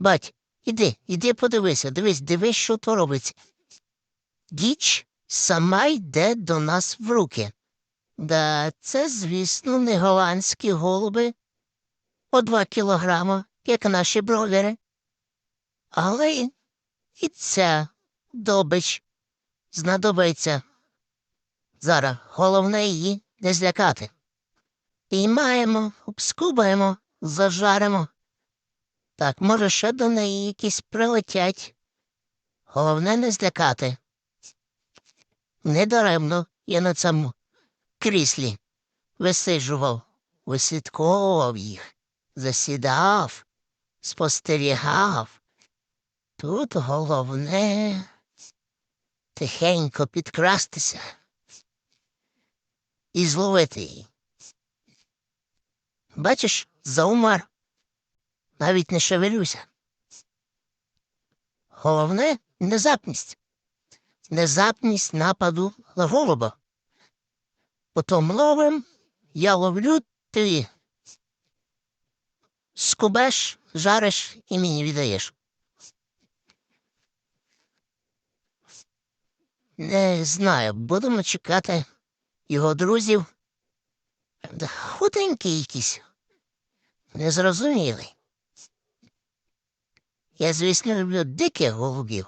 Бать, іди, іди подивися, дивись, дивись, що то робиться. Діч сама йде до нас в руки. Да, це, звісно, не голландські голуби по два кілограма, як наші бровери. Але і- і ця добич знадобиться. Зараз головне її не злякати. Піймаємо, обскубаємо, зажаримо. Так, може, ще до неї якісь прилетять. Головне не злякати. Недаремно я на цьому кріслі висиджував, вислідковував їх, засідав, спостерігав. Тут головне тихенько підкрастися і зловити її. Бачиш, заумер. Навіть не шевелюся. Головне внезапність. Внезапність нападу на голуба. Потім ловим, я ловлю, ти скубеш, жариш і мені віддаєш. Не знаю, будемо чекати його друзів. Худенький якийсь. Незрозумілий. Я, звісно, люблю диких голубів.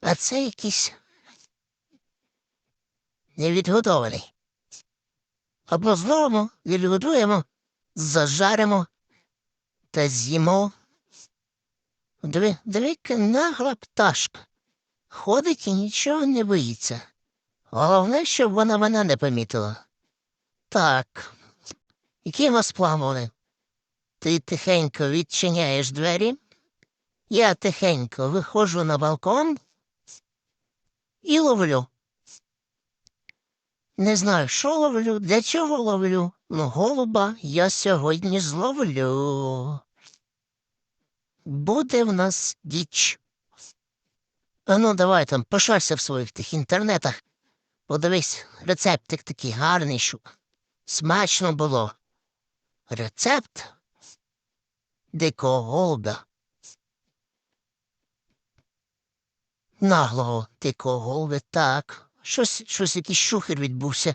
А це якийсь невідготований. Або знову відгодуємо, зажаримо та з'їмо. Диви, диви-ка нагла пташка. Ходить і нічого не боїться. Головне, щоб вона мене не помітила. Так, які у вас плани? Ти тихенько відчиняєш двері, я тихенько виходжу на балкон і ловлю. Не знаю, що ловлю, для чого ловлю, ну голуба я сьогодні зловлю. Буде в нас діч. А ну, давай там, пошарся в своїх тих інтернетах. Подивись, рецептик такий гарний, щоб смачно було. Рецепт дикого голубя. Наглого дикого голубя, так. Щось, щось якийсь шухер відбувся.